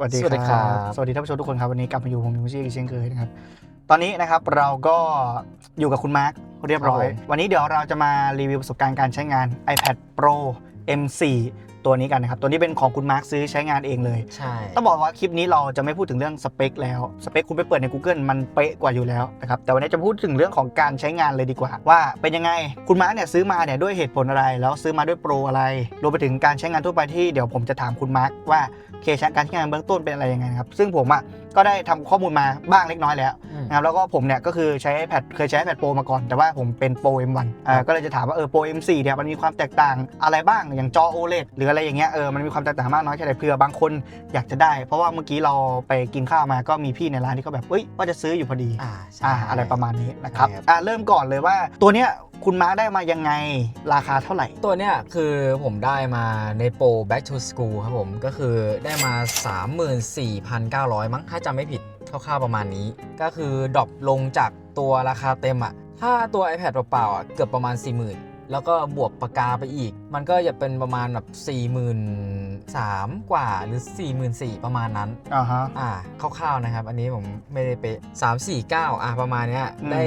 สวัสดีสวัสดีครับสวัสดีท่านผู้ชมทุกคนครับวันนี้กลับมาอยู่ผมมิวชี่อีกเช่นเคยนะครับ ตอนนี้นะครับเราก็อยู่กับคุณมาร์คเรียบร้อยวันนี้เดี๋ยวเราจะมารีวิวประสบการณ์การใช้งาน iPad Pro M4 ตัวนี้กันนะครับ ตัวนี้เป็นของคุณมาร์คซื้อใช้งานเองเลย ใช่ต้องบอกว่าคลิปนี้เราจะไม่พูดถึงเรื่องสเปคแล้ว สเปคคุณไปเปิดใน Google มันเป๊ะกว่าอยู่แล้วนะครับ แต่วันนี้จะพูดถึงเรื่องของการใช้งานเลยดีกว่า ว่าเป็นยังไง คุณมาร์คเนี่ยซื้อมาเนี่ยด้วยเหตุผลอะไร แล้วซื้อมาด้วยโปรอะไร รวมไปถึงการใช้งานทั่วไปที่เดี๋ยวผมจะถามคุณมาร์คว่าโอ เคใช้การใช้งานเบื้องต้นเป็นอะไรยังไงนะครับซึ่งผมอะก็ได้ทำข้อมูลมาบ้างเล็กน้อยแล้วอืมนะครับแล้วก็ผมเนี่ยก็คือใช้ iPad เคยใช้ iPad Pro มาก่อน แต่ว่าผมเป็น Pro M1 อ่าก็เลยจะถามว่าเออ Pro M4 เนี่ยมันมีความแตกต่างอะไรบ้างอย่างจอ OLED หรืออะไรอย่างเงี้ยเออมันมีความแตกต่างมากน้อยแค่ไหนเผื่อบางคนอยากจะได้ เพราะว่าเมื่อกี้เราไปกินข้าวมาก็มีพี่ในร้านที่เขาแบบเอ้ยว่าจะซื้ออยู่พอดีอ่าใช่อ่าอะไรประมาณนี้นะครับใช่ครับอ่าเริ่มก่อนเลยว่าตัวเนี้ย คุณมาร์คได้มายังไงราคาเท่าไหร่ ตัวเนี้ยคือผมได้มาในโปร Back to School ครับผม ก็คือได้มา 34,900 มั้งถ้าจำไม่ผิดคร่าวๆประมาณนี้ ก็คือดรอปลงจากตัวราคาเต็มอะถ้าตัว iPad เปล่าๆอะเกือบประมาณ 40,000 แล้วก็บวกปากกาไปอีก มันก็จะเป็นประมาณแบบ43,000กว่าหรือ44,000ประมาณนั้น อ่าฮะ อ่าคร่าวๆนะครับ อันนี้ผมไม่ได้เป๊ะ3 4 9อะประมาณเนี้ยอืม ได้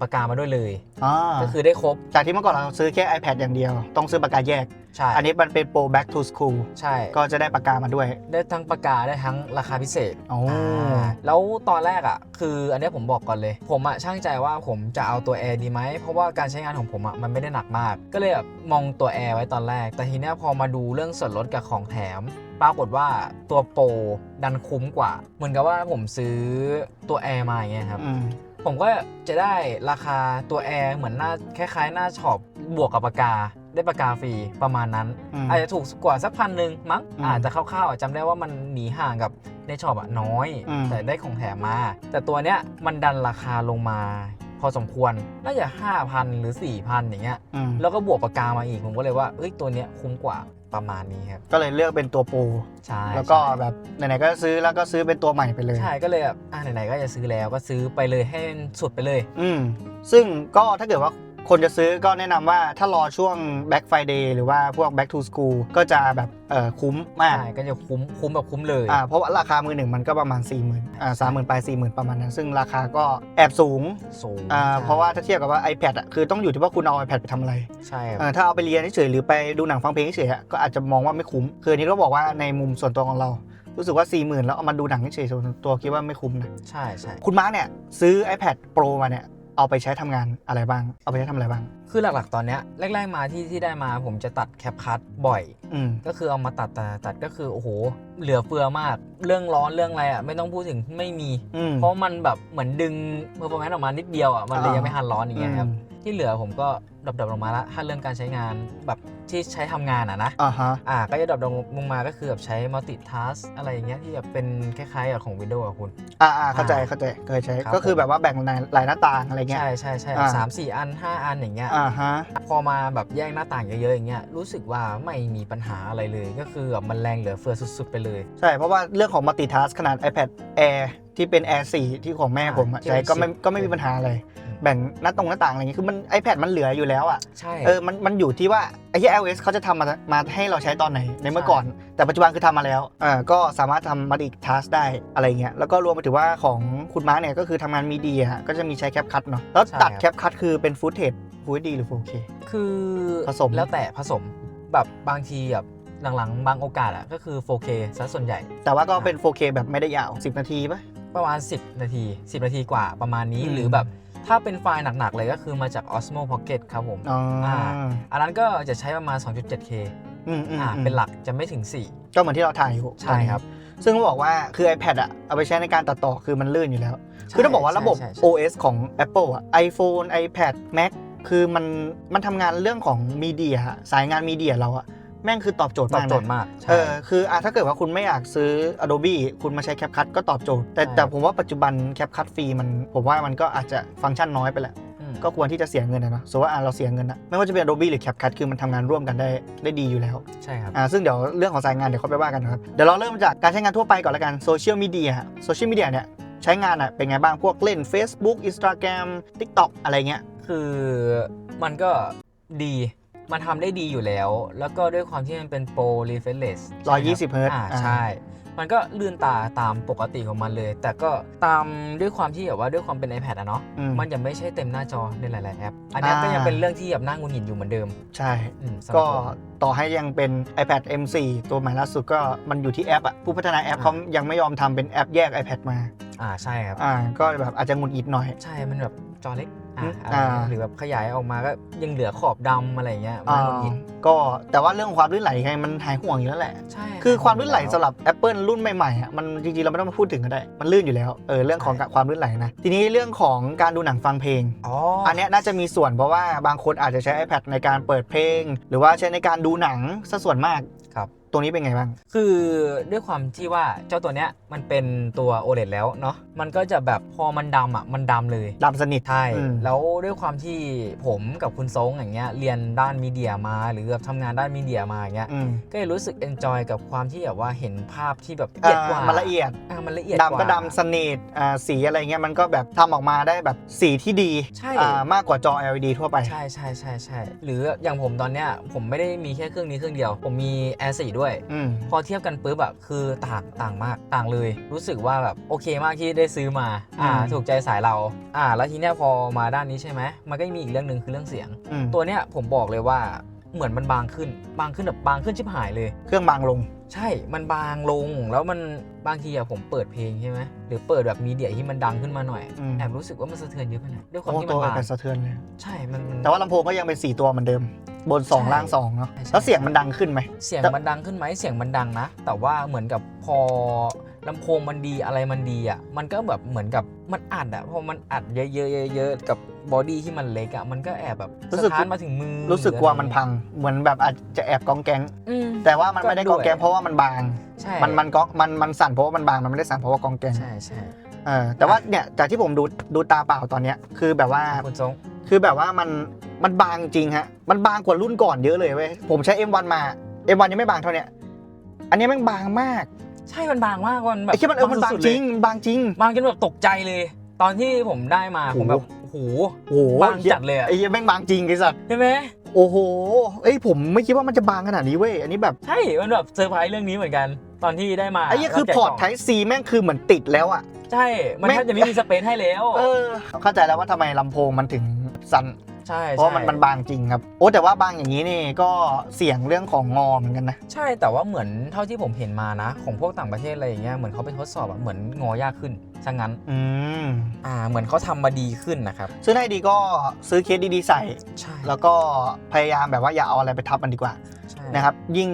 ปากกามาด้วยเลย อ่าก็คือได้ครบจากที่เมื่อก่อนเราซื้อแค่ iPad อย่างเดียว ต้องซื้อปากกาแยก ใช่อันนี้มันเป็น Pro Back to School ใช่ก็จะได้ปากกามาด้วย ได้ทั้งปากกาได้ทั้งราคาพิเศษโอ้อ่าแล้วตอนแรกอะ คืออันเนี้ยผมบอกก่อนเลย ผมอะช่างใจว่าผมจะเอาตัวแอร์ดีไหมเพราะว่าการใช้งานของผมอะมันไม่ได้หนักมาก ก็เลยแบบมองตัวแอร์ไว้ตอนแรก แต่ทีเนี้ยพอมาดูเรื่องส่วนลดกับของแถม ปรากฏว่าตัวโปรดันคุ้มกว่า เหมือนกับว่าผมซื้อตัวแอร์มาอย่างเงี้ยครับอืมผมก็จะได้ราคาตัวแอร์เหมือนหน้าคล้ายๆ หน้าช็อปบวกกับปากกาได้ปากกาฟรีประมาณนั้นอืมอาจจะถูกกว่าสักพันหนึ่งมั้งอืมอาจจะคร่าวๆอะจำได้ว่ามันหนีห่างกับในช็อปอะน้อยอืมแต่ได้ของแถมมา แต่ตัวเนี้ยมันดันราคาลงมา พอสมควร น่าจะ5,000หรือ4,000อย่างเงี้ย อืมแล้วก็บวกปากกามาอีก ผมก็เลยว่า เอ้ย ตัวเนี้ยคุ้มกว่าประมาณนี้ครับ ก็เลยเลือกเป็นตัวโปรใช่แล้วก็ใช่แบบไหนๆก็ซื้อแล้วก็ซื้อเป็นตัวใหม่ไปเลย ใช่ ก็เลยแบบอะไหนๆก็จะซื้อแล้วก็ซื้อไปเลยให้สุดไปเลย อืมซึ่งก็ถ้าเกิดว่า คนจะซื้อก็แนะนำว่าถ้ารอช่วง Black Friday หรือว่าพวก Back to School ก็จะแบบเออคุ้มมาก ใช่ก็จะคุ้มคุ้มแบบคุ้มเลยอ่าเพราะว่าราคามือหนึ่งมันก็ประมาณ 4 0,000อ่าสามหมื่นปลายสี่หมื่นประมาณนั้น ซึ่งราคาก็แอบสูงสูงอ่าใช่เพราะว่าถ้าเทียบกับว่า iPad อะคือต้องอยู่ที่ว่าคุณเอา iPad ไปทำอะไร ใช่ครับเออถ้าเอาไปเรียนเฉยๆหรือไปดูหนังฟังเพลงเฉยๆอะก็อาจจะมองว่าไม่คุ้ม คืออันนี้ก็บอกว่าในมุมส่วนตัวของเรารู้สึกว่า 4 0,000 แล้วเอามาดูหนังเฉยๆส่วนตัวคิดว่าไม่คุ้มนะ ใช่ใช่คุณมาร์กเนี่ย ซื้อ iPad Pro มาเนี่ย เอาไปใช้ทำงานอะไรบ้าง เอาไปใช้ทำอะไรบ้าง คือหลักๆ ตอนเนี้ยแรก ๆ มาที่ที่ได้มาผมจะตัดแคปคัตบ่อยอืมก็คือเอามาตัดตัดตัดก็คือโอ้โห เหลือเฟือมาก เรื่องร้อนเรื่องอะไรอะไม่ต้องพูดถึงไม่มี อืม เพราะมันแบบเหมือนดึงเพอร์ฟอร์แมนซ์ออกมานิดเดียวอะมันเลยอ่ายั ยังไม่ทันร้อนอย่างเงี้ยครับอืมที่เหลือผมก็ ดรอปๆลงมาละถ้าเรื่องการใช้งานแบบที่ใช้ทำงานอะนะอ่าฮะอ่าก็จะดรอปลงมาก็คือแบบใช้มัลติทัสอะไรอย่างเงี้ยที่แบบเป็นคล้ายๆกับของ Windows อะคุณอ่าอ่าเข้าใจอ่าเข้าใจเคยใช้ครับก็คือแบบว่าแบ่งในหลายหน้าต่างอะไรเงี้ยใช่ใช่ใช่อ่าสามสี่อันห้าอันอย่างเงี้ยอ่าฮะพอมาแบบแยกหน้าต่างเยอะๆอย่างเงี้ยรู้สึกว่าไม่มีปัญหาอะไรเลย ก็คือแบบมันแรงเหลือเฟือสุดๆไปเลย ใช่เพราะว่าเรื่องของ multitask ขนาด iPad Air ที่เป็น Air 4ที่ของแม่ผมอะอ่าที่ใช้เป็นก็ไม่10ก็ไม่มีปัญหาอะไรอืม แบ่งหน้าตรงหน้าต่างอะไรเงี้ยคือมัน iPad มันเหลืออยู่แล้วอะใช่ เออมันมันอยู่ที่ว่าไอ้ที่ iOS เขาจะทำมามาให้เราใช้ตอนไหนในเมื่อก่อน แต่ปัจจุบันคือทำมาแล้วอ่าก็สามารถทำ multitask ได้อะไรเงี้ยแล้วก็รวมไปถึงว่าของคุณมาร์กเนี่ยก็คือทำงานมีเดียก็จะมีใช้แคปคัตเนาะแล้วตัดแคปคัตคือเป็นฟุตเทจ Full HD หรือ 4K คือผสมแล้วแต่ผสมแบบบางทีแบบหลังๆ บางโอกาสอะก็คือ 4K ซะส่วนใหญ่ แต่ว่าก็เป็น 4K แบบไม่ได้ยาว 10 นาทีปะประมาณ 10 นาที 10 นาทีกว่าประมาณนี้อืมหรือแบบ ถ้าเป็นไฟล์หนักๆเลยก็คือมาจาก Osmo Pocket ครับผมอ๋ออาอันนั้นก็จะใช้ประมาณ 2.7K อืมอืมอ่าอืมเป็นหลักจะไม่ถึง ก็เหมือนที่เราถ่ายอยู่4 ใช่ครับ ซึ่งต้องบอกว่าคือ iPad อะเอาไปใช้ในการตัดต่อคือมันลื่นอยู่แล้วใช่คือต้องบอกว่าระบบ ใช่ใช่ OS ของ Apple อะ iPhone iPad Mac คือมันมันทำงานเรื่องของมีเดียสายงานมีเดียเราอะ แม่งคือตอบโจทย์ตอบมากโจทย์นะมากเอใช่อคืออะถ้าเกิดว่าคุณไม่อยากซื้อ Adobe คุณมาใช้ CapCut ก็ตอบโจทย์ แต่ใช่แต่ผมว่าปัจจุบัน CapCut ฟรีมันผมว่ามันก็อาจจะฟังก์ชันน้อยไปแหละมก็ควรที่จะเสียเงินนะเนาะสมมติว่าอะเราเสียเงินอะไม่ว่าจะเป็น Adobe หรือ CapCut คือมันทำงานร่วมกันได้ได้ดีอยู่แล้ว ใช่ครับอ่าซึ่งเดี๋ยวเรื่องของสายงานเดี๋ยวเขาไปว่ากันนะครับ เดี๋ยวเราเริ่มจากการใช้งานทั่วไปก่อนละกันโซเชียลมีเดียโซเชียลมีเดียเนี่ยใช้งานอะเป็นไงบ้างพวกเล่น Facebook Instagram TikTok อะไรเงี้ยคือมันก็ดี มันทำได้ดีอยู่แล้ว แล้วก็ด้วยความที่มันเป็นโปร refresh 120 Hz อ่าอ่าใช่มมันก็ลื่นตาตามปกติของมันเลย แต่ก็ตามด้วยความที่แบบว่าด้วยความเป็น iPad อะเนาะอืมมันยังไม่ใช่เต็มหน้าจอในหลาย ๆ แอป อันเนี้ยอ่าก็ยังเป็นเรื่องที่แบบน่าหงุนหงิดอยู่เหมือนเดิม ใช่อืมสำหรับก็ผมต่อให้ยังเป็น iPad M4 ตัวใหม่ล่าสุดก็มันอยู่ที่แอปอะผู้พัฒนาแอปอ่าเขายังไม่ยอมทำเป็นแอปแยก iPad มา อ่าใช่ครับ อ่าก็แบบอาจจะหงุดหงิดหน่อย ใช่ มันแบบจอเล็กอ่าอืมอะไรเงี้ยอ่า หรือแบบขยายออกมาก็ยังเหลือขอบดำอะไรเงี้ยมันอ่าน่าหงุดหงิดก็แต่ว่าเรื่องความลื่นไหลไงมันหายห่วงอยู่แล้วแหละ ใช่คือความลื่นไหลแล้วสำหรับ Apple รุ่นใหม่ๆอะมันจริงๆเราไม่ต้องมาพูดถึงก็ได้ มันลื่นอยู่แล้วเออเรื่องของใช่ความลื่นไหลนะทีนี้เรื่องของการดูหนังฟังเพลงอ๋ออัอันเนี้ยน่าจะมีส่วนเพราะว่าบางคนอาจจะใช้ iPad ในการเปิดเพลง หรือว่าใช้ในการดูหนังซะส่วนมากครับ ตรงนี้เป็นไงบ้าง คือด้วยความที่ว่าเจ้าตัวเนี้ยมันเป็นตัว OLED แล้วเนาะมันก็จะแบบพอมันดำอะมันดำเลยดำสนิทใช่อืมแล้วด้วยความที่ผมกับคุณทรงอย่างเงี้ยเรียนด้านมีเดียมา หรือแบบทำงานด้านมีเดียมาอย่างเงี้ยอืมก็เลยรู้สึกเอนจอยกับความที่แบบว่าเห็นภาพที่แบบละเอียดกว่าอ่ามันละเอียดอ่ามันละเอียดดำก็ว่าดำสนิทอ่าสีอะไรเงี้ยมันก็แบบทำออกมาได้แบบสีที่ดีใช่อ่ามากกว่าจอ LED ทั่วไปใช่ใช่ใช่ใช่หรืออย่างผมตอนเนี้ยผมไม่ได้มีแค่เครื่องนี้เครื่องเดียว ผมมี Air 4ด้วยอืมพอเทียบกันปุ๊บอะคือต่างต่างมากต่างเลย รู้สึกว่าแบบโอเคมากที่ได้ซื้อมาอ่าอืมถูกใจสายเรา อ่า แล้วทีเนี้ยพอมาด้านนี้ใช่ไหมมันก็มีอีกเรื่องหนึ่งคือเรื่องเสียงอืมตัวเนี้ยผมบอกเลยว่าเหมือนมันบางขึ้น บางขึ้นแบบบางขึ้นชิบหายเลย เครื่องบางลง ใช่มันบางลงแล้วมันบางทีอะผมเปิดเพลงใช่ไหมหรือเปิดแบบมีเดียที่มันดังขึ้นมาหน่อยอืม แอบรู้สึกว่ามันสะเทือนเยอะไปหน่อยด้วยความโอ้ที่ตัมัวนบางแต่สะเทือนเลย ใช่มันมัน แต่ว่าลำโพงก็ยังเป็น 4 ตัวเหมือนเดิม บน ใช่2 ล่าง 2 เนาะใช่ใช่ แล้วเสียงมันดังขึ้นไหม เสียงแต่ มันดังขึ้นไหมเสียงมันดังนะ แต่ว่าเหมือนกับพอลำโพงมันดีอะไรมันดีอะมันก็แบบเหมือนกับมันอัดอะพอมันอัดเยอะๆเยอะๆกับบอดี้ที่มันเล็กอะมันก็แอบแบบรู้สสึกะท้านมาถึงมือรู้สึกหอกลัวอะไรมันพัง เหมือนแบบอาจจะแอบกองแกง อืม แต่ว่ามันไม่ได้ก็กองแกงด้วย เพราะว่ามันบาง ใช่มันมันก็มันมันสั่นเพราะว่ามันบางมันไม่ได้สั่นเพราะว่ากองแกงใช่ใช่เออแต่ว่าเนี่ยจากที่ผมดูดูตาเปล่าตอนเนี้ยคือแบบว่าคุณทรงคือแบบว่ามันมันบางจริงฮะมันบางกว่ารุ่นก่อนเยอะเลยเว้ยผมใช้ M1 มา M1 ยังไม่บางเท่าเนี้ยอันนี้แม่งบางมากใช่มันบางมากมันแบบไอ้ที่มันเออมันบางสุดๆจเลยริงมันบางจริงบางจนแบบตกใจเลย ตอนที่ผมได้มาโอ้โหผมแบบโอ้โหโอ้โหบางจัดเลยอะไอ้เหี้ยแม่งบางจริงไอ้สัสใช่ไหมโอ้โหเอ้ยผมไม่คิดว่ามันจะบางขนาดนี้เว้ยอันนี้แบบใช่มันแบบเซอร์ไพรส์เรื่องนี้เหมือนกัน ตอนที่ได้มาไอ้เหี้ยคือแล้วพแกะอร์ตกล่งไทซีแม่งคือเหมือนติดแล้วอะใช่ มันแม่งแทบจะไม่มีสเปซให้แล้ว เออ เข้าใจแล้วว่าทำไมลำโพงมันถึงสั่นใช่เพราะว่ามันใช่มันบางจริงครับโอ้แต่ว่าบางอย่างนี้นี่ก็เสียงเรื่องของงอเหมือนกันนะ ใช่แต่ว่าเหมือนเท่าที่ผมเห็นมานะ ของพวกต่างประเทศอะไรอย่างเงี้ยเหมือนเขาไปทดสอบอะเหมือนงอยากขึ้นซะงั้นอืมอ่าเหมือนเขาทำมาดีขึ้นนะครับซื้อได้ดีก็ซื้อเคสดีๆใส่ใช่แล้วก็พยายามแบบว่าอย่าเอาอะไรไปทับมันดีกว่าใช่นะครับยิ่ง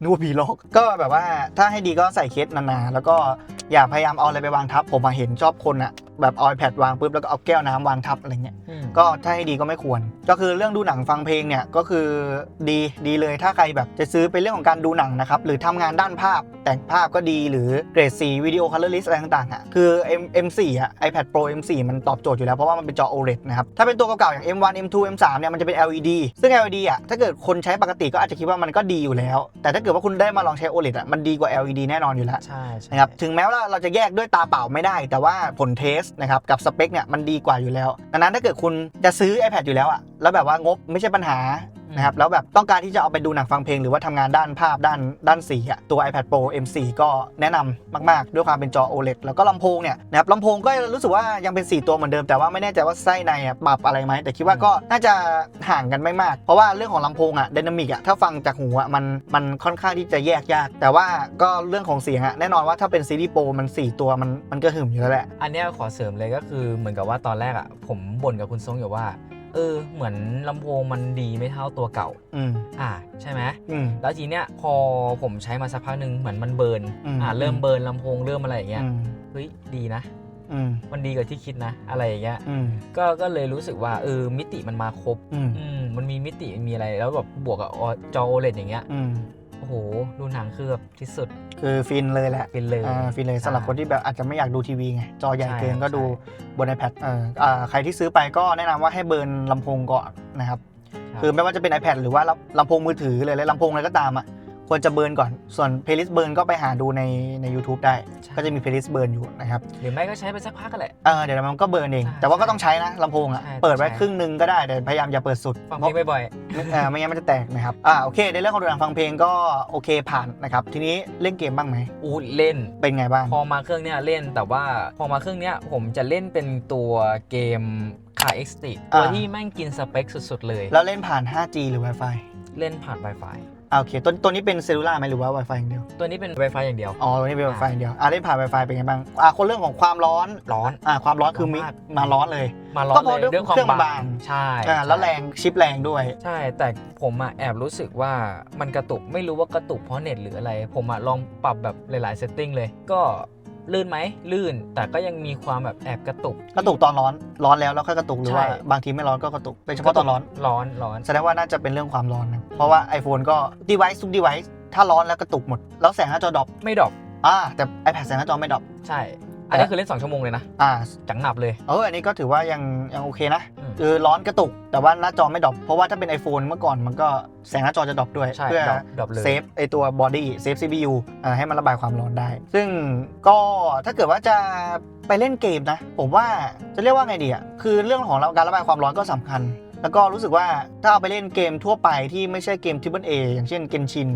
นึกว่าผีหลอก ก็แบบว่าถ้าให้ดีก็ใส่เคสนานๆแล้วก็อย่าพยายามเอาอะไรไปวางทับ ผมมาเห็นชอบคนอะแบบเอา iPad วางปุ๊บแล้วก็เอาแก้วน้ำวางทับอะไรเงี้ยอืมก็ถ้าให้ดีก็ไม่ควร ก็คือเรื่องดูหนังฟังเพลงเนี่ยก็คือดีดีเลยถ้าใครแบบจะซื้อเป็นเรื่องของการดูหนังนะครับหรือทำงานด้านภาพแต่งภาพก็ดีหรือเกรดสีวิดีโอคัลเลอร์ลิสอะไรต่างๆอะคือ M M4 อะ iPad Pro M4 มันตอบโจทย์อยู่แล้ว เพราะว่ามันเป็นจอ OLED นะครับ ถ้าเป็นตัวเก่าๆอย่าง M1 M2 M3 เนี่ยมันจะเป็น LED ซึ่ง LED อะถ้าเกิดคนใช้ปกติก็อาจจะคิดว่ามันก็ดีอยู่แล้ว แต่ถ้าเกิดว่าคุณได้มาลองใช้ OLED อะมันดีกว่า LED แน่นอนอยู่แล้วใช่ใช่นะครับถึงแม้ว่าเราจะแยกด้วยตาเปล่าไม่ได้ แต่ว่าผลเทสนะครับกับสเปคเนี่ยมันดีกว่าอยู่แล้วดังนั้นถ้าเกิดคุณจะซื้อ iPad อยู่แล้วอะแล้วแบบว่างบไม่ใช่ปัญหา นะครับแล้วแบบต้องการที่จะเอาไปดูหนังฟังเพลงหรือว่าทำงานด้านภาพด้านด้านสีอะตัว iPad Pro M4 ก็แนะนำมาก ๆ ด้วยความเป็นจอ OLED แล้วก็ลำโพงเนี่ยนะครับลำโพงก็รู้สึกว่ายังเป็น 4 ตัวเหมือนเดิมแต่ว่าไม่แน่ใจว่าไส้ในอะปรับอะไรไหมแต่คิดว่าก็น่าจะห่างกันไม่มาก เพราะว่าเรื่องของลำโพงอะดินามิกอะถ้าฟังจากหูอะมันมันค่อนข้างที่จะแยกยาก แต่ว่าก็เรื่องของเสียงอะแน่นอนว่าถ้าเป็นซีรีส์โปรมัน 4 ตัวมันมันก็หึมอยู่แล้วแหละอันเนี้ยขอเสริมเลยก็คือเหมือนกับว่าตอนแรกอะผมบ่นกับคุณทรงอยู่ว่า เออเหมือนลำโพงมันดีไม่เท่าตัวเก่า อืมอ่าใช่ไหมอืม แล้วทีเนี้ยพอผมใช้มาสักพักหนึ่งเหมือนมันเบิร์นอืมอ่าเริ่มเบิร์นลำโพงเริ่มอะไรอย่างเงี้ยอืมเฮ้ยดีนะ อืมมันดีกว่าที่คิดนะ อะไรอย่างเงี้ยอืมก็ก็เลยรู้สึกว่าเออมิติมันมาครบอืมอืมมันมีมิติมันมีอะไรแล้วแบบบวกกับจอ OLED อย่างเงี้ย อืม โอ้โห ดูหนังคือแบบที่สุด คือฟินเลยแหละเป็นเลยอ่าฟินเลยสำหรับคนที่แบบอาจจะไม่อยากดูทีวีไง จอใหญ่เกินใช่ก็ดูใช่บน iPad เอออ่าใครที่ซื้อไปก็แนะนำว่าให้เบิร์นลำโพงก่อนนะครับรับ คือไม่ว่าจะเป็น iPad หรือว่าลำลำโพงมือถือเลยและลำโพงอะไรก็ตามอะ ควรจะเบิร์นก่อน ส่วนเพล y ิสเบิร์นก็ไปหาดูในใน u t u b e ได้ ใช่ ก็จะมีเพล y ิสเบิร์นอยู่นะครับหรือไม่ก็ใช้ไปสักพักก็แหละ เออเดี๋ยวมันก็เบิร์นเอง ใช่แต่ว่าก็ต้องใช้นะลำโพงอะ ใช่เปิดไว้ใช่ ครึ่งหนึงก็ได้แต่พยายามอย่าเปิดสุดฟังเพลงบ่อยไม่เออไม่งั้นมันจะแตกนะครับ อ่าโอเคในเรื่องของดูหนังฟังเพลงก็โอเคผ่านนะครับ ทีนี้เล่นเกมบ้างไหม ๆอู้เล่น เป็นไงบ้าง พอมาเครื่องเนี้ยเล่นแต่ว่าพอมาเครื่องเนี้ยผมจะเล่นเป็นตัวเกม Car X Street ตัวที่แม่งกินสเปคสุดๆเลย แล้วเล่นผ่าน 5G หรือ Wi-Fi เล่นผ่าน Wi-Fi อ่าโอเคตัวตัวนี้เป็นเซลลูล่าไหมหรือว่า Wi-Fi อย่างเดียว ตัวนี้เป็น Wi-Fi อย่างเดียว อ๋อตัวนี้เป็น Wi-Fi อย่างเดียวอ่าเล่นผ่าน Wi-Fi เป็นไงบ้างอ่าคนเรื่องของความร้อนร้อน อ่าความร้อนคือมีร้อนมาก มาร้อนเลย มาร้อก็นเพราะเลยด้วยด้วยความเครื่องมันบาบางงใช่อ่าแล้วแรงชิปแรงด้วย ใช่ แต่ผมอะแอบรู้สึกว่ามันกระตุกไม่รู้ว่ากระตุกเพราะเน็ตหรืออะไร ผมอะลองปรับแบบหลายๆเซตติ้งเลย ก็ ลื่นไหมลื่น แต่ก็ยังมีความแบบแอบกระตุก กระตุกตอนร้อนร้อนแล้วแล้วค่อยกระตุกหรือว่าใช่บางทีไม่ร้อนก็กระตุกเป็นเฉพาะตอนร้อนร้อนร้อนแสดงว่าน่าจะเป็นเรื่องความร้อนนะเพราะว่า iPhone ก็ device ทุก device ถ้าร้อนแล้วกระตุกหมด แล้วแสงหน้าจอดรอปไม่ดรอปอ่าแต่ iPad แสงหน้าจอไม่ดรอปใช่ อันนี้คือเล่น 2 ชั่วโมงเลยนะ อ่าจังหนับเลย เอออันนี้ก็ถือว่ายังยังโอเคนะ อืมคือร้อนกระตุก แต่ว่าหน้าจอไม่ดรอปเพราะว่าถ้าเป็น iPhone เมื่อก่อนมันก็แสงหน้าจอจะดรอปด้วย ใช่เพื่อดรอปดรอปเลย เซฟไอตัวบอดี้เซฟ CPU อ่าให้มันระบายความร้อนได้ ซึ่งก็ถ้าเกิดว่าจะไปเล่นเกมนะ ผมว่าจะเรียกว่าไงดีอะคือเรื่องของการระบายความร้อนก็สำคัญ แล้วก็รู้สึกว่าถ้าเอาไปเล่นเกมทั่วไปที่ไม่ใช่เกม Triple A อย่างเช่นเกนชินม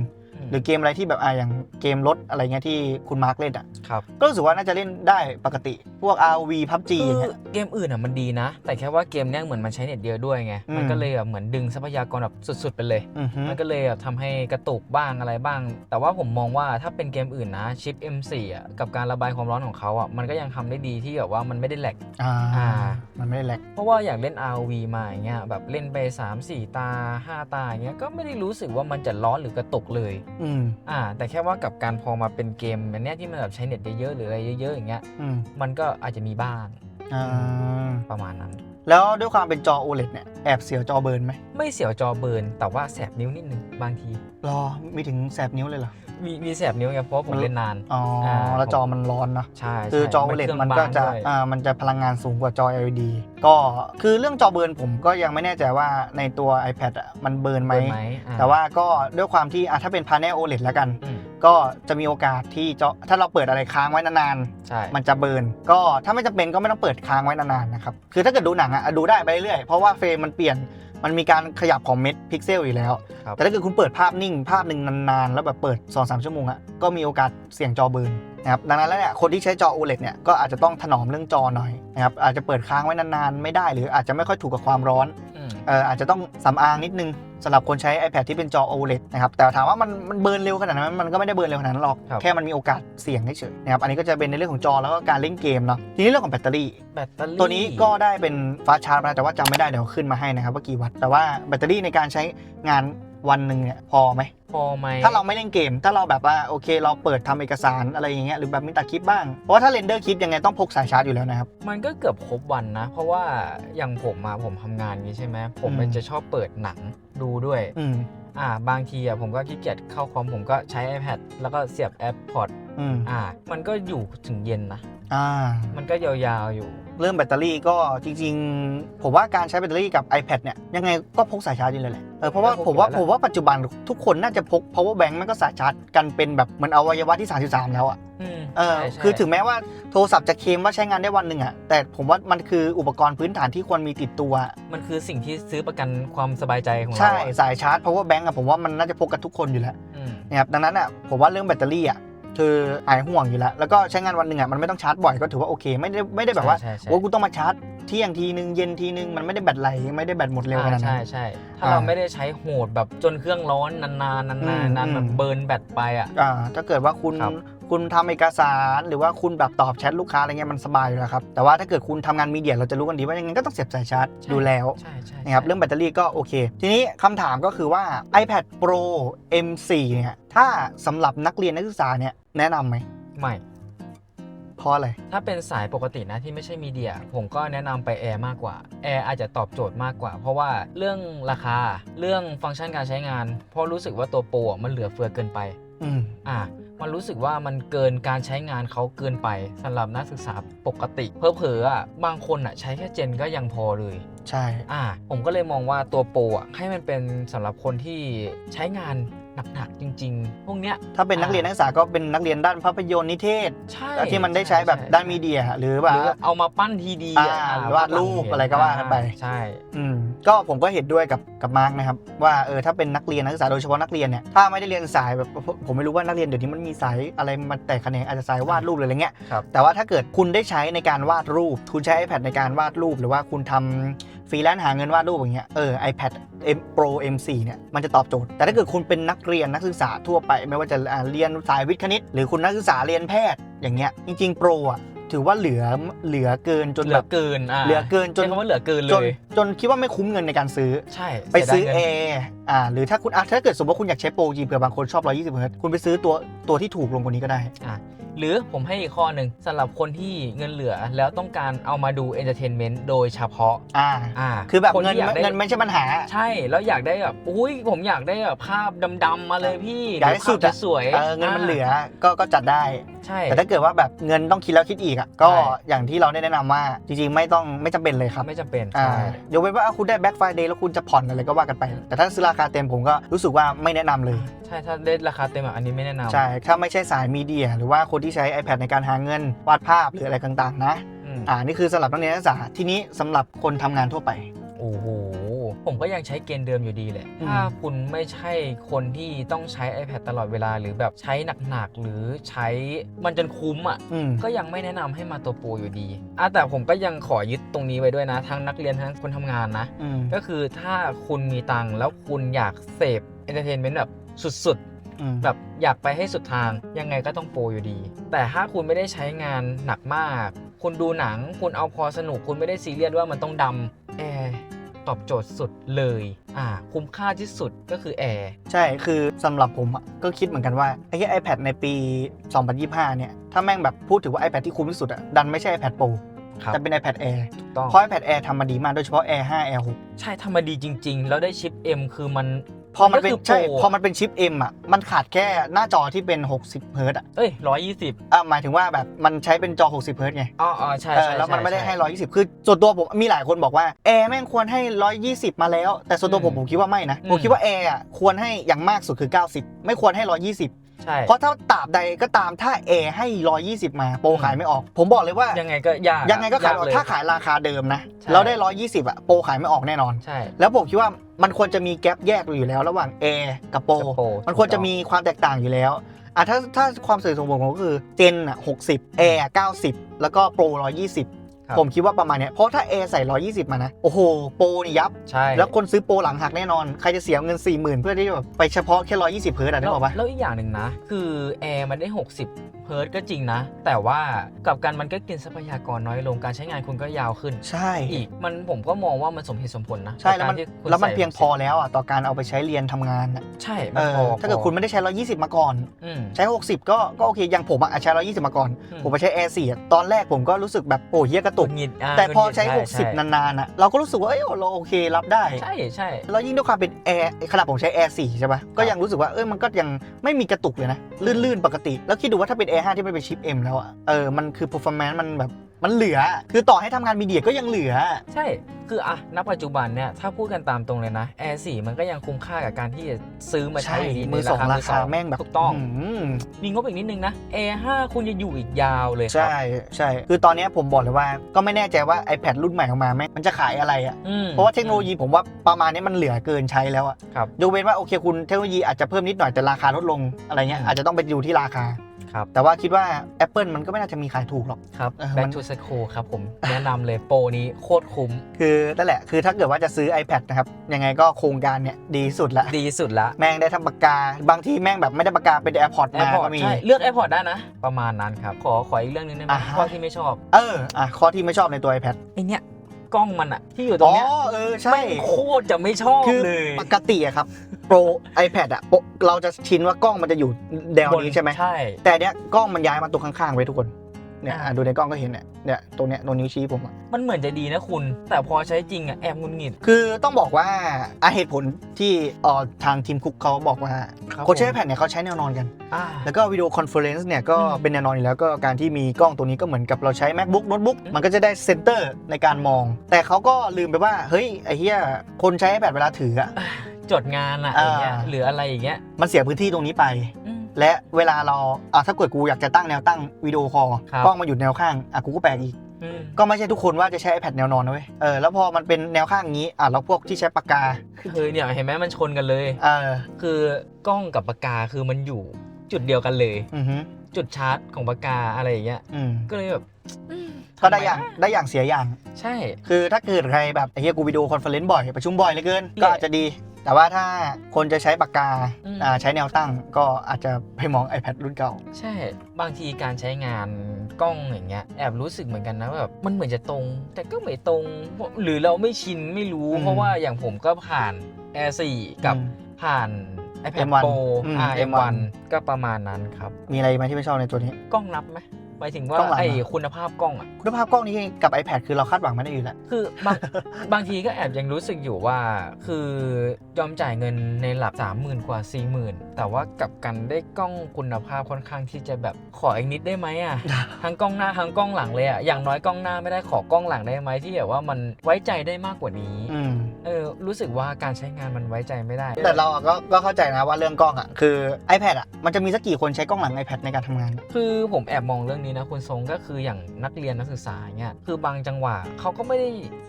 หรือเกมอะไรที่แบบอ่าอย่างเกมรถอะไรเงี้ยที่คุณมาร์คเล่นอะครับก็รู้สึกว่าน่าจะเล่นได้ปกติ พวก RV PUBG คือย่างอเงี้ย เกมอื่นอะมันดีนะ แต่แค่ว่าเกมเนี้ยเหมือนมันใช้เน็ตเยอะด้วยไง อืม มันก็เลยแบบเหมือนดึงทรัพยากรแบบสุด ๆ ไปเลย อือฮึมันก็เลยแบบทำให้กระตุกบ้างอะไรบ้าง แต่ว่าผมมองว่าถ้าเป็นเกมอื่นนะชิป M4 อะกับการระบายความร้อนของเขาอะมันก็ยังทำได้ดีที่แบบว่ามันไม่ได้แหลก อ่าอ่า มันไม่ได้แลกเพราะว่าอย่างเล่น RV มาอย่างเงี้ยแบบเล่นไป 3 4 ตา 5 ตาอย่างเงี้ยก็ไม่ได้รู้สึกว่ามันจะร้อนหรือกระตุกเลยอืมอ่า แต่แค่ว่ากับการพอมาเป็นเกมอันเนี้ยที่มันแบบใช้เน็ตเยอะๆหรืออะไรเยอะๆอย่างเงี้ยอืมมันก็อาจจะมีบ้างอ่าประมาณนั้น แล้วด้วยความเป็นจอ OLED เนี่ยแอบเสียวจอเบิร์นไหมไม่เสียวจอเบิร์นแต่ว่าแสบนิ้วนิดนึงบางทีรอมีถึงแสบนิ้วเลยเหรอ มีมีแสบนิ้วไงเพราะว่าผมเล่นนานอ๋ออ่าแล้วจอมันร้อนเนอะใช่คือใช่จอ OLED เครื่องมันก็บางจะด้วยอ่ามันจะพลังงานสูงกว่าจอ LED ก็คือเรื่องจอเบิร์นผมก็ยังไม่แน่ใจว่าในตัว iPad อะมันเบิร์นไหมเบิร์นไหมอ่าแต่ว่าก็ด้วยความที่อะถ้าเป็น panel OLED แล้วกันอืมก็จะมีโอกาสที่จอถ้าเราเปิดอะไรค้างไว้นานใช่ๆมันจะเบิร์นก็ถ้าไม่จำเป็นก็ไม่ต้องเปิดค้างไว้นานๆนะครับคือถ้าเกิดดูหนังอะดูได้ไปเรื่อยๆเพราะว่าเฟรมมันเปลี่ยน มันมีการขยับของเม็ดพิกเซลอยู่แล้ว ครับ แต่ถ้าเกิดคุณเปิดภาพนิ่ง ภาพหนึ่งนานๆ แล้วแบบเปิด 2-3 ชั่วโมงอะก็มีโอกาสเสี่ยงจอเบิร์นนะครับดังนั้นแล้วเนี่ยคนที่ใช้จอ OLED เนี่ยก็อาจจะต้องถนอมเรื่องจอหน่อยนะครับอาจจะเปิดค้างไว้นานๆ ไม่ได้ หรืออาจจะไม่ค่อยถูกกับความร้อน อืมเอ่ออาจจะต้องสำอางนิดนึงสำหรับคนใช้ iPad ที่เป็นจอ OLED นะครับแต่ถามว่ามันมันเบิร์นเร็วขนาดนั้นมันก็ไม่ได้เบิร์นเร็วขนาดนั้นหรอกครับแค่มันมีโอกาสเสี่ยงเฉยๆนะครับอันนี้ก็จะเป็นในเรื่องของจอแล้วก็การเล่นเกมเนาะทีนี้เรื่องของแบตเตอรี่แบตเตอรี่ตัวนี้ก็ได้เป็นฟาสต์ชาร์จนะแต่ว่าจำไม่ได้เดี๋ยวขึ้นมาให้นะครับว่ากี่วัตต์แต่ว่าแบตเตอรี่ในการใช้งานวันหนึ่งเนี่ยพอไหม พอไหมถ้าเราไม่เล่นเกม ถ้าเราแบบว่าโอเค เราเปิดทำเอกสารอะไรอย่างเงี้ยหรือแบบมีตัดคลิปบ้าง เพราะว่าถ้าเรนเดอร์คลิปยังไงต้องพกสายชาร์จอยู่แล้วนะครับ มันก็เกือบครบวันนะ เพราะว่าอย่างผมมาผมทำงานอย่างนี้ใช่ไหมผมอืมมันจะชอบเปิดหนังดูด้วยอืมอ่าบางทีอะผมก็ขี้เกียจเข้าคอมผมก็ใช้ iPad แล้วก็เสียบแอปพอร์ตอืมอ่า มันก็อยู่ถึงเย็นนะ อ่ามันก็ยาวๆอยู่ เรื่องแบตเตอรี่ก็จริง ๆ ผมว่าการใช้แบตเตอรี่กับ iPad เนี่ยยังไงก็พกสายชาร์จอยู่เลยแหละเออเพราะว่าก็พกผมว่าอยู่แล้วผมว่าปัจจุบันทุกคนน่าจะพก power bank มันก็สายชาร์จกันเป็นแบบเหมือนอวัยวะที่ 33 แล้วอะอืมเออใช่ใช่คือถึงแม้ว่าโทรศัพท์จะเคลมว่าใช้งานได้วันหนึ่งอะแต่ผมว่ามันคืออุปกรณ์พื้นฐานที่ควรมีติดตัว มันคือสิ่งที่ซื้อประกันความสบายใจของเราใช่อะสายชาร์จ power bank อะผมว่ามันน่าจะพกกันทุกคนอยู่แล้วอืมนะครับดังนั้นอะผมว่าเรื่องแบตเตอรี่อะ คือหายห่วงอยู่แล้ว แล้วก็ใช้งานวันหนึ่งอะมันไม่ต้องชาร์จบ่อยก็ถือว่าโอเค ไม่ได้ไม่ได้แบบว่าใช่ใช่ โอ้กูต้องมาชาร์จเที่ยงทีนึงเย็นทีนึงมันไม่ได้แบตไหลไม่ได้แบตหมดเร็วขนาดนั้ใช่นใช่ถ้าอ่าเราไม่ได้ใช้โหดแบบจนเครื่องร้อนนานๆนานๆอืมนานๆแบบอืม เบิร์นแบตไปอะ อ่าถ้าเกิดว่าคุณครับ คุณทำเอกสารหรือว่าคุณแบบตอบแชทลูกค้าอะไรเงี้ยมันสบายอยู่แล้วครับแต่ว่าถ้าเกิดคุณทำงานมีเดียเราจะรู้กันดีว่ายังไงก็ต้องเสียบสายชาร์จใช่ดูแล้วใช่ใช่นะครับเรื่องแบตเตอรี่ก็โอเค ทีนี้คำถามก็คือว่า iPad Pro M4 เนี่ยถ้าสำหรับนักเรียนนักศึกษาเนี่ยแนะนำไหมไม่เพราะอะไร ถ้าเป็นสายปกตินะที่ไม่ใช่มีเดีย ผมก็แนะนำไปแอร์มากกว่าแอร์อาจจะตอบโจทย์มากกว่า เพราะว่าเรื่องราคาเรื่องฟังก์ชันการใช้งาน เพราะรู้สึกว่าตัวโปรอะมันเหลือเฟือเกินไป อืมอะ มันรู้สึกว่ามันเกินการใช้งานเขาเกินไปสำหรับนักศึกษาปกติ เพอเพอๆอะบางคนอะใช้แค่เจนก็ยังพอเลยใช่อะผมก็เลยมองว่าตัวโปรอะให้มันเป็นสำหรับคนที่ใช้งานหนักๆจริง ๆ พวกเนี้ยถ้าเป็นนักเรียนนักศึกษาก็เป็นนักเรียนด้านภาพยนตร์นิเทศใช่ที่มันได้ใช้แบบช่ด้านมีเดียหรือแบหรือบเอามาปั้นทีดีอ่าหรือวาดรูปอะไรก็ว่ากันไปใช่อืม ก็ผมก็เห็นด้วยกับกับมาร์กนะครับว่าเออถ้าเป็นนักเรียนนักศึกษาโดยเฉพาะนักเรียนเนี่ยถ้าไม่ได้เรียนสายแบบผมผมไม่รู้ว่านักเรียนเดี๋ยวนี้มันมีสายอะไรมันแตกแขนงอาจจะสายวาดรูปหรืออะไรเงี้ยครับแต่ว่าถ้าเกิดคุณได้ใช้ในการวาดรูป คุณใช้ iPad ในการวาดรูป หรือว่าคุณทำฟรีแลนซ์หาเงินวาดรูปอย่างเงี้ยเออ iPad M Pro M4 เนี่ยมันจะตอบโจทย์ แต่ถ้าเกิดคุณเป็นนักเรียนนักศึกษาทั่วไป ไม่ว่าจะอ่าเรียนสายวิทย์คณิต หรือคุณนักศึกษาเรียนแพทย์อย่างเงี้ยจริงๆ Pro อะถือว่าเหลือเหลือเกินจนเหลืแบอบเกินอ่าเหลือเกินจนใช้คำว่าเหลือเกินเลจนยจนคิดว่าไม่คุ้มเงินในการซื้อ ใช่ไปซื้อเสียดายแอเงินร์อ่าหรือถ้าคุณอะถ้าเกิดสมมติว่าคุณอยากใช้โปรจริงเผื่อบางคนชอบ 120เฮิร์ตซ์คุณไปซื้อตัวตัวที่ถูกลงกว่านี้ก็ได้ อะหรือผมให้อีกข้อหนึ่งสำหรับคนที่เงินเหลือแล้วต้องการเอามาดูเอนเตอร์เทนเมนต์โดยเฉพาะอ่า อ่าคือแบบนเงินที่ยากได้ เงินไม่ใช่ปัญหา ใช่ แล้วอยากได้แบบอุ้ยผมอยากได้แบบภาพดำๆมาเลยพี่อยากได้หรืภพสุดอะสวยๆเออเงินมันเหลือก็ก็จัดได้ ใช่ แต่ถ้าเกิดว่าแบบเงินต้องคิดแล้วคิดอีกอะก็ใช่ อย่างที่เราได้แนะนำว่าจริงๆ ไม่ต้องไม่จำเป็นเลยครับ ไม่จำเป็นอ่า ใช่ยกเว้นว่าอะคุณได้แบ็ k ไฟเดย์แล้วคุณจะผ่อนอะไรก็ว่ากันไป แต่ถ้าซื้อราคาเต็มผมก็รู้สึกว่าไม่แนะนำเลย ใช่ถ้าได้ราคาเต็มแบบอันนี้ไม่แนะนำใช่ ถ้าไม่ใช่สายมีเดีย หรือว่าคนที่ใช้ iPad ในการหาเงินวาดภาพหรืออะไรต่างๆ นะอืมอ่านี่คือสำหรับนักเรียนนักศึกษาทีนี้สำหรับคนทำงานทั่วไป โอ้โห ผมก็ยังใช้เกณฑ์เดิมอยู่ดีแหละอืมถ้าคุณไม่ใช่คนที่ต้องใช้ iPad ตลอดเวลาหรือแบบใช้หนักๆ หรือใช้มันจนคุ้มอะอืมก็ยังไม่แนะนำให้มาตัวโปรอยู่ดีอะแต่ผมก็ยังขอยึดตรงนี้ไว้ด้วยนะ ทั้งนักเรียนทั้งคนทำงานนะอืมก็คือถ้าคุณมีตังค์แล้วคุณอยากเสพเอนเตอร์เทนเมนต์แบบสุดอืมๆแบบอยากไปให้สุดทางยังไงก็ต้องโปรอยู่ดี แต่ถ้าคุณไม่ได้ใช้งานหนักมาก คุณดูหนัง คุณเอาพอสนุก คุณไม่ได้ซีเรียสว่ามันต้องดำแอร์ ตอบโจทย์สุดเลย อ่า คุ้มค่าที่สุดก็คือแอร์ใช่คือสำหรับผมอะก็คิดเหมือนกันว่าไอ้ที่ iPad ในปี 2025 เนี่ย ถ้าแม่งแบบพูดถึงว่า iPad ที่คุ้มที่สุดอะดันไม่ใช่ iPad Pro ครับแต่เป็น iPad Air ถูกต้องเพราะ iPad Air ทำมาดีมากโดยเฉพาะ Air 5 Air 6 ใช่ทำมาดีจริง ๆ แล้วได้ชิป M คือมัน พอมันเป็นก็คือใช่ Pro พอมันเป็นชิป M อะมันขาดแค่หน้าจอที่เป็น 60 เฮิร์ตซ์อะเอ้ยร้อยยี่สิบอะหมายถึงว่าแบบมันใช้เป็นจอ 60 เฮิร์ตซ์ไงอ๋ออ๋อใช่เออใช่แล้วมันไม่ได้ให้ช่120 คือส่วนตัวผมมีหลายคนบอกว่าแอร์แม่งควรให้ 120 มาแล้ว แต่ส่วนตัวผมอืมผมคิดว่าไม่นะอืมผมคิดว่าแอร์อะควรให้อย่างมากสุดคือ 90 ไม่ควรให้ 120ใช่เพราะถ้าตราบใดก็ตามถ้าแอร์ให้ 120 มาโปรขายไม่ออก ผมบอกเลยว่ายังไงก็ยากยังไงก็ขายไม่ออกเลยถ้าขายราคาเดิมนะใช่แล้วได้ 120 อะโปรขายไม่ออกแน่นอน ใช่ แล้วผมคิดว่า มันควรจะมีแกลบแยกอยู่แล้วระหว่างแอร์กับโปรกับโปรมันควรจะมีความแตกต่างอยู่แล้วอะถ้าถ้าความสวยสมบูรณ์ผมก็คือเจนอะ60แอร์90แล้วก็โปร120 ครับ ผมคิดว่าประมาณเนี้ยเพราะถ้าแอร์ใส่ 120 มานะ โอ้โห โปรนี่ยับ ใช่แล้วคนซื้อโปรหลังหักแน่นอน ใครจะเสียเงิน 40,000 เพื่อที่จะแบบไปเฉพาะแค่ 120เพิร์ดอะนึแล้กวออกปะแล้วอีกอย่างหนึ่งนะ คือแอร์มันได้ 60 เฮิร์ตซ์ก็จริงนะ แต่ว่ากับการมันก็กินทรัพยากรน้อยลงการใช้งานคุณก็ยาวขึ้น ใช่ อีกมันผมก็มองว่ามันสมเหตุสมผลนะใช่แล้วมันกับการที่คุณแล้วมันใส่เพียงพอแล้วอะต่อการเอาไปใช้เรียนทำงานอะใช่เอมันพออถ้าเกิดพอคุณไม่ได้ใช้ 120 มาก่อน อืม ใช้ 60 ก็ก็โอเคอย่างผมอะใช้ 120 มาก่อน อืม ผมไปใช้ Air 4อะตอนแรกผมก็รู้สึกแบบโอ้เฮียกระตุกหงิดะแต่พอหงุดหงิดใช้60 นานๆอะเราก็รู้สึกว่าเอ้ยเราโอเค รับได้ใช่ใช่แล้วยิ่งด้วยความเป็นแอร์ขนาดผมใช้ Air 4ใช่ปะก็ยังรู้สึกว่าเอ้ยมันก็ยังไม่มีกระตุกเลยนะ ลื่นๆ ปกติ แล้วคิดดูว่าถ้าเป็น Air 5ที่มันเป็นชิป M แล้วอะเออมันคือ performance มันแบบ มันเหลือ คือต่อให้ทำงานมีเดียก็ยังเหลือ ใช่ คืออะณปัจจุบันเนี่ย ถ้าพูดกันตามตรงเลยนะ Air 4 มันก็ยังคุ้มค่ากับการที่จะซื้อมาใช้ใช่อยู่ดีมือสองในราคาแม่งแบบถูกต้องมมีงบอีกนิดนึงนะ Air 5คุณจะอยู่อีกยาวเลยครับ ใช่ใช่ คือตอนเนี้ยผมบอกเลยว่า ก็ไม่แน่ใจว่า iPad รุ่นใหม่ออกมาแม่งมันจะขายอะไรอะอืมเพราะว่าเทคโนโลยีผมว่าประมาณนี้มันเหลือเกินใช้แล้วอะครับยกเว้นว่าโอเคคุณเทคโนโลยีอาจจะเพิ่มนิดหน่อยแต่ราคาลดลงอะไรเงี้ยอืมอาจจะต้องไปดูที่ราคา ครับ แต่ว่าคิดว่า Apple มันก็ไม่น่าจะมีขายถูกหรอก ครับ เออ Back มัน to School ครับผม แนะนำเลยโปรนี้โคตรคุ้ม คือนั่นแหละ คือถ้าเกิดว่าจะซื้อ iPad นะครับ ยังไงก็โครงการเนี่ยดีสุดละ ดีสุดละแม่งได้ทั้งปากกา บางทีแม่งแบบไม่ได้ปากกาเป็น AirPods มา AirPod ก็มี ใช่ เลือก AirPod ได้นะ ประมาณนั้นครับ ขอขออีกเรื่องหนึงได้ไหมอ่าฮะ ข้อที่ไม่ชอบเออ อะ ข้อที่ไม่ชอบในตัว iPad ไอเนี้ยกล้องมันอะที่อยู่ตรอ๋งอ เนี้ยเออ ใช่แม่งโคตรจะไม่ชอบคือเลย ปกติอะครับ โปร iPad อะโปรเราจะชินว่ากล้องมันจะอยู่แนวนี้ใช่ไหมใช่ แต่เนี้ยกล้องมันย้ายมาตรงข้างๆไว้ทุกคนเนี่ยอ่าอะดูในกล้องก็เห็นเนี่ยเนี่ยตรงเนี้ยตรงนิ้วชี้ผมอะมันเหมือนจะดีนะคุณ แต่พอใช้จริงอะแอบงุนงิด คือต้องบอกว่าอะเหตุผลที่เอ่อทางทีมคุกเขาบอกว่าครับคนใช้ ผม iPad เนี่ยเขาใช้แนวนอนกัน อ่า แล้วก็วิดีโอคอนเฟอเรนซ์เนี่ยก็อืมเป็นแนวนอนอยู่แล้วก็การที่มีกล้องตัวนี้ก็เหมือนกับเราใช้ macbook notebook อืม มันก็จะได้เซนเตอร์ในการมอง แต่เขาก็ลืมไปว่า เฮ้ย ไอ้เหี้ยคนใช้ iPad เวลาถืออะ จจดงานอะอ่าอย่างเงี้ยหรืออะไรอย่างเงี้ยมันเสียพื้นที่ตรงนี้ไป อืม และเวลาเราอะถ้าเกิดกูอยากจะตั้งแนวตั้งวิดีโอคอลครับ กล้องมาอยู่แนวข้างอะกูก็แปลกอีก อืม ก็ไม่ใช่ทุกคนว่าจะใช้ iPad แนวนอนนะเว้ยเออแล้วพอมันเป็นแนวข้างอย่างนี้อะแล้วพวกที่ใช้ปากกาเฮ้ยเนี่ยเห็นไหมมันชนกันเลย เออคือกล้องกับปากกาคือมันอยู่จุดเดียวกันเลย อือฮึจุดชาร์จของปากกาอะไรอย่างเงี้ยอืมก็เลยแบบอืมก็ได้ทำมอย่างได้อย่างเสียอย่าง ใช่ คือถ้าเกิดใครแบบไอ้เหี้ยกูวิดีโอคอนเฟอเรนซ์บ่อยประชุมบ่อยเหลือเกินเนี่ยก็อาจจะดี แต่ว่าถ้าคนจะใช้ปากกาอืม อ่าใช้แนวตั้งก็อาจจะไปมอง iPad รุ่นเก่า ใช่ บางทีการใช้งานกล้องอย่างเงี้ยแอบรู้สึกเหมือนกันนะว่าแบบมันเหมือนจะตรง แต่ก็ไม่ตรง หรือเราไม่ชินไม่รู้ อืม เพราะว่าอย่างผมก็ผ่าน Air 4 กับอืม ผ่าน iPad M1 Pro อืมอ่า M1 M1 ก็ประมาณนั้นครับ มีอะไรไหมที่ไม่ชอบในตัวนี้ กล้องนับไหม หมายถึงว่ากล้องหลัง ไอ้เหรอคุณภาพกล้องอะ คุณภาพกล้องนี้กับ iPad คือเราคาดหวังไม่ได้อยู่แล้ว คือบาง บางทีก็แอบยังรู้สึกอยู่ว่า คือยอมจ่ายเงินในหลัก 3 0,000 กว่า 40,000 แต่ว่ากลับกันได้กล้องคุณภาพค่อนข้างที่จะแบบขออีกนิดได้ไหมอะ ทั้งกล้องหน้าทั้งกล้องหลังเลยอะ อย่างน้อยกล้องหน้าไม่ได้ขอกล้องหลังได้ไหมที่แบบว่ามันไว้ใจได้มากกว่านี้ อืม เออ รู้สึกว่าการใช้งานมันไว้ใจไม่ได้แต่เราอะก็ก็เข้าใจนะว่าเรื่องกล้องอะคือ iPad อะมันจะมีสักกี่คนใช้กล้องหลัง iPad ในการทำงาน คือผมแอบมองเรื่องนี้นะ คุณทรงก็คืออย่างนักเรียนนักศึกษาเนี่ยคือบางจังหวะเขาก็ไม่ได้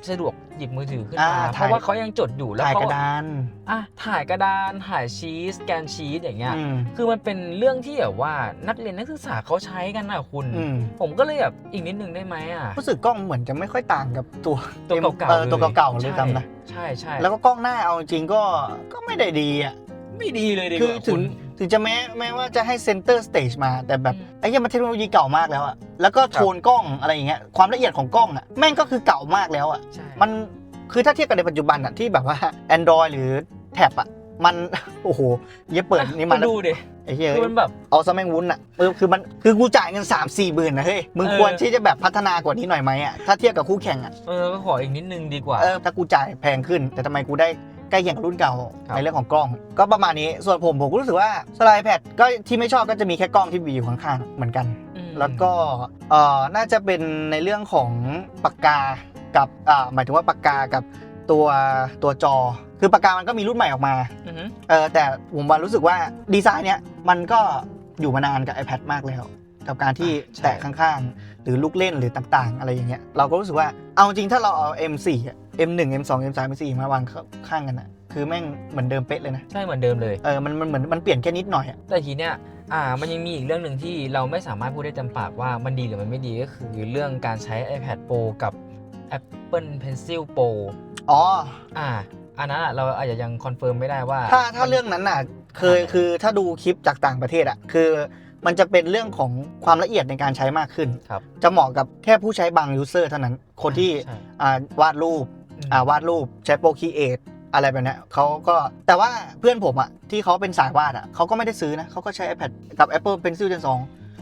สะดวกหยิบมือถือขึ้นมาอ่าเพถ่าย ราะว่าเขายังจดอยู่แล้วถ่ายเขากระดานอะถ่ายกระดานถ่ายชีสแกนชีสอย่างเงี้ย อืมคือมันเป็นเรื่องที่แบบว่านักเรียนนักศึกษาเขาใช้กันนะคุณ อืมผมก็เลยแบบอีกนิดนึงได้ไหมอะ รู้สึกกล้องเหมือนจะไม่ค่อยต่างกับตัวตัวเก่าๆเออลยตัวเก่าๆเลยใช่จำนะ ใช่ใช่แล้วก็กล้องหน้าเอาจริงๆก็ก็ไม่ได้ดีอะ ไม่ดีเลยดีกคือว่าถึคุงณ ถึงจะแม้แม้ว่าจะให้เซนเตอร์สเตจมาแต่แบบอืมไอ้เหี้ยมันเทคโนโลยีเก่ามากแล้วอะแล้วก็โทนกล้องอะไรอย่างเงี้ยความละเอียดของกล้องอะแม่งก็คือเก่ามากแล้วอะใช่ มันคือถ้าเทียบกันในปัจจุบันอะที่แบบว่า Android หรือแท็บอะมันโอ้โหเหี้ยเปิดนี่มันคุณดูดิไอ้เหี้ยคือมันแบบ เอาซะแม่งวุ้นอะเออคือมันคือกูจ่ายเงิน 3 4หมื่นนะเฮ้ยมึงเออ ควรที่จะแบบพัฒนากว่านี้หน่อยไหมอะถ้าเทียบกับคู่แข่งอะ เออก็ขออีกนิดนึงดีกว่า เออถ้ากูจ่ายแพงขึ้นแต่ทำไมกูได้ ใกล้เคียงกับรุ่นเก่าครับ ในเรื่องของกล้อง ก็ประมาณนี้ส่วนผมผมก็รู้สึกว่าสไลด์แพดก็ที่ไม่ชอบก็จะมีแค่กล้องที่มีอยู่ข้างๆเหมือนกัน อืมแล้วก็เอ่อน่าจะเป็นในเรื่องของปากกากับอ่าหมายถึงว่าปากกากับตัวตัวจอ คือปากกามันก็มีรุ่นใหม่ออกมาอือหือเออแต่ผมว่ารู้สึกว่าดีไซน์เนี้ยมันก็อยู่มานานกับ iPad มากแล้ว กับการที่ใช่แตะข้างๆ หรือลูกเล่นหรือต่างๆ อะไรอย่างเงี้ยเราก็รู้สึกว่าเอาจริงถ้าเราเอา M4 อะ M1 M2 M3 M4 มาวางข้างกันอะคือแม่งเหมือนเดิมเป๊ะเลยนะ ใช่เหมือนเดิมเลย เออ มันมันเหมือนมันเปลี่ยนแค่นิดหน่อยอะแต่ทีเนี้ยอ่า มันยังมีอีกเรื่องหนึ่งที่เราไม่สามารถพูดได้เต็มปากว่ามันดีหรือมันไม่ดีก็คือเรื่องการใช้ iPad Pro กับ Apple Pencil Pro อ๋อ อ่า อันนั้นอะเราอาจจะยังคอนเฟิร์มไม่ได้ว่า ถ้าถ้าเรื่องนั้นน่ะ เคยคือถ้าดูคลิปจากต่างประเทศอะ คือมันจะเป็นเรื่องของความละเอียดในการใช้มากขึ้นครับจะเหมาะกับแค่ผู้ใช้บางยูเซอร์เท่านั้น คนที่ใช่อ่าวาดรูป อืมอ่าวาดรูปใช้โปรคีเอทอะไรแบบเนี้ยเขาก็แต่ว่าเพื่อนผมอะที่เขาเป็นสายวาดอะเขาก็ไม่ได้ซื้อนะเขาก็ใช้ iPad กับ Apple Pencil Gen ใ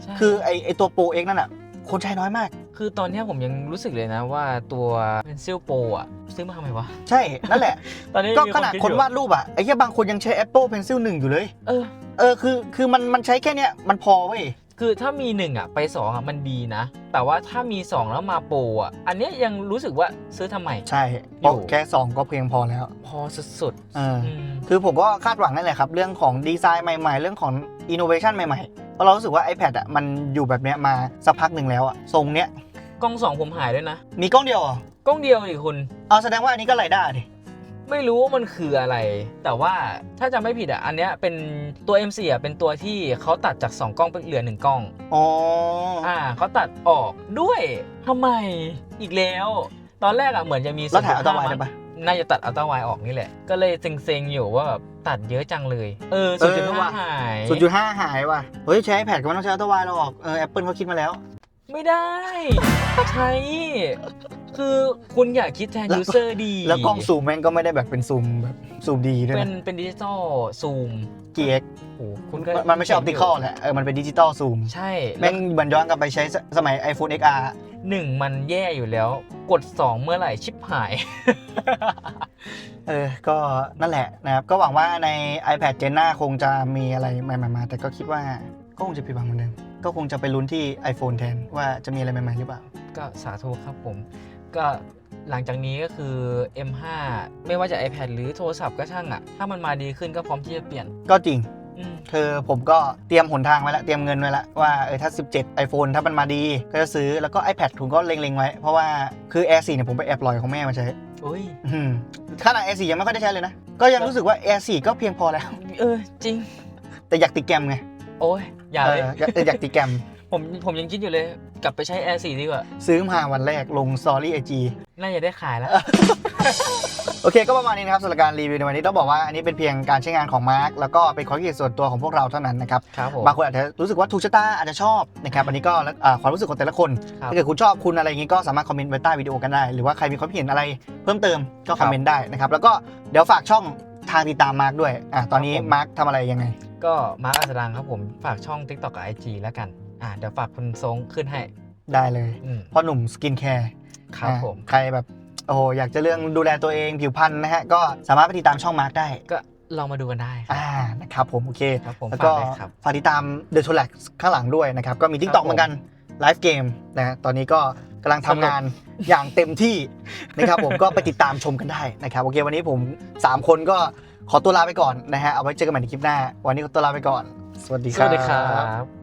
ช่2คือไอไอตัว Pro X นั่นอะคนใช้น้อยมาก คือตอนเนี้ยผมยังรู้สึกเลยนะว่าตัว Pencil Pro อะซื้อมาทำไมวะ ใช่ นั่นแหละ ตอนนี้ก็มีขนาดดคนอยู่วาดรูปอะไอ้แค่บางคนยังใช้ Apple Pencil 1 อยู่เลย เออ เออคือคือมันมันใช้แค่เนี้ยมันพอเว้ย คือถ้ามีหนึ่งอะไปสองอะมันดีนะ แต่ว่าถ้ามีสองแล้วมาโปรอะ อันเนี้ยยังรู้สึกว่าซื้อทำไม ใช่อยู่บอกแค่ 2 ก็เพียงพอแล้ว พอสุดเออๆออืมคือผมก็คาดหวังนั่นแหละครับ เรื่องของดีไซน์ใหม่ ๆ เรื่องของอินโนเวชันใหม่ๆ เพราะเรารู้สึกว่า iPad อะมันอยู่แบบเนี้ยมาสักพักหนึ่งแล้วอะทรงเนี้ยกล้องสองผมหายด้วยนะ มีกล้องเดียวเหรอกล้องเดียวดิคุณ เอาแสดงว่าอันนี้ก็ไรได้ดิ ไม่รู้ว่ามันคืออะไร แต่ว่าถ้าจำไม่ผิดอะ อันเนี้ยเป็นตัว M4 อะเป็นตัวที่เขาตัดจาก 2 กล้องเป็นเหลือหนึ่งกล้อง อ๋ออ่าเขาตัดออกด้วยทำไมอีกแล้ว ตอนแรกอะเหมือนจะมีแล้วถ่ายอัลตร้าไว0.5ได้ปะน่าจะตัดอัลตร้าไวออกนี่แหละ ก็เลยเซ็งๆ อยู่ว่าแบบตัดเยอะจังเลย เออเออว่ะ0.5หายศูนย์จุดห้าหายว่ะ เฮ้ย ใช้ iPad ก็ไม่ต้องใช้อัลตร้าไวหรอก เออ Apple เขาคิดมาแล้ว ไม่ได้ ใช้ คือคุณอยากคิดแทนแล้ว ยูเซอร์ดีแล้วกล้องซูมแม่งก็ไม่ได้แบบเป็นซูมแบบซูมดีด้วยเป็นนะเป็นดิจิตอลซูม GX โอ้คุณก็มันไม่ใช่ออปติคอลแหละเออมันเป็นดิจิตอลซูมใช่แม่งเหมือนย้อนกลับไปใช้สสมัย iPhone XR หนึ่งมันแย่อยู่แล้ว กด 2 เมื่อไหร่ชิปหาย เออ ก็นั่นแหละนะครับ ก็หวังว่าใน iPad เจนหน้าคงจะมีอะไรใหม่ๆมา แต่ก็คิดว่าก็คงจะผิดหวังเหมือนเดิม ก็คงจะไปลุ้นที่ iPhone แทนว่าจะมีอะไรใหม่ๆหรือเปล่า ก็สาธุครับผม ก็หลังจากนี้ก็คือ M5 ไม่ว่าจะ iPad หรือโทรศัพท์ก็ช่างอะถ้ามันมาดีขึ้นก็พร้อมที่จะเปลี่ยนก็จริงอืมคือผมก็เตรียมหนทางไว้แล้วเตรียมเงินไว้แล้วว่าเออถ้า 17 iPhone ถ้ามันมาดี ก็จะซื้อแล้วก็ iPad ผมก็เล็งๆไว้ เพราะว่าคือ Air 4เนี่ยผมไปแอบลอยของแม่มาใช้อุ้ยอืมขนาด Air 4ยังไม่ค่อยได้ใช้เลยนะ ก็ยังรู้สึกว่า Air 4ก็เพียงพอแล้ว เออจริง แต่อยากติดแกรมไงโอ้ยอย่าเอเลยออยากอยากติดแกรมผมผมยังคิดอยู่เลย กลับไปใช้ Air 4ดีกว่า ซื้อมาวันแรกลง Story IG น่าจะได้ขายแล้ว โอเคก็ประมาณนี้นะครับสำหรับการรีวิวในวันนี้ต้องบอกว่าอันนี้เป็นเพียงการใช้งานของมาร์กแล้วก็เป็นความคิดเห็นส่วนตัวของพวกเราเท่านั้นนะครับครับผม บางคนอาจจะรู้สึกว่าถูกชะตาอาจจะชอบนะครับอันนี้ก็แล้วอ่าความรู้สึกของแต่ละคน ครับถ้าเกิดคุณชอบคุณอะไรอย่างนี้ก็สามารถคอมเมนต์ไว้ใต้วิดีโอกันได้ หรือว่าใครมีความคิดเห็นอะไรเพิ่มเติมก็คอมเมนต์ได้นะครับแล้วก็เดี๋ยวฝากช่องทางติดตามมาร์กด้วยอะตอนนี้มาร์กทำอะไรยังไง ก็มาร์คอัสดังครับผม ฝากช่อง TikTok กับ IG แล้วกัน อ่าเดี๋ยวฝากคุณทรงขึ้นให้ได้เลยอืมพ่อหนุ่มสกินแคร์ครับผม ใครแบบโอ้โหอยากจะเรื่องดูแลตัวเองผิวพรรณนะฮะ ก็สามารถไปติดตามช่องมาร์กได้ ก็ลองมาดูกันได้ครับ อ่านะครับผมโอเค ครับผมแล้วฝาก็กเลยครับ ฝากติดตาม The t o l a x ข้างหลังด้วยนะครับ ก็มีครับ TikTok เหมือนกันไลฟ์เกมนะฮะตอนนี้ก็กำลังทำงานอย่างเต็มที่ นะครับผมก็ไปติดตามชมกันได้นะครับโอเควันนี้ผม 3 คนก็ขอตัวลาไปก่อนนะฮะเอาไว้เจอกันใหม่ในคลิปหน้า วันนี้ขอตัวลาไปก่อน สวัสดีสครับ วัสดีครับ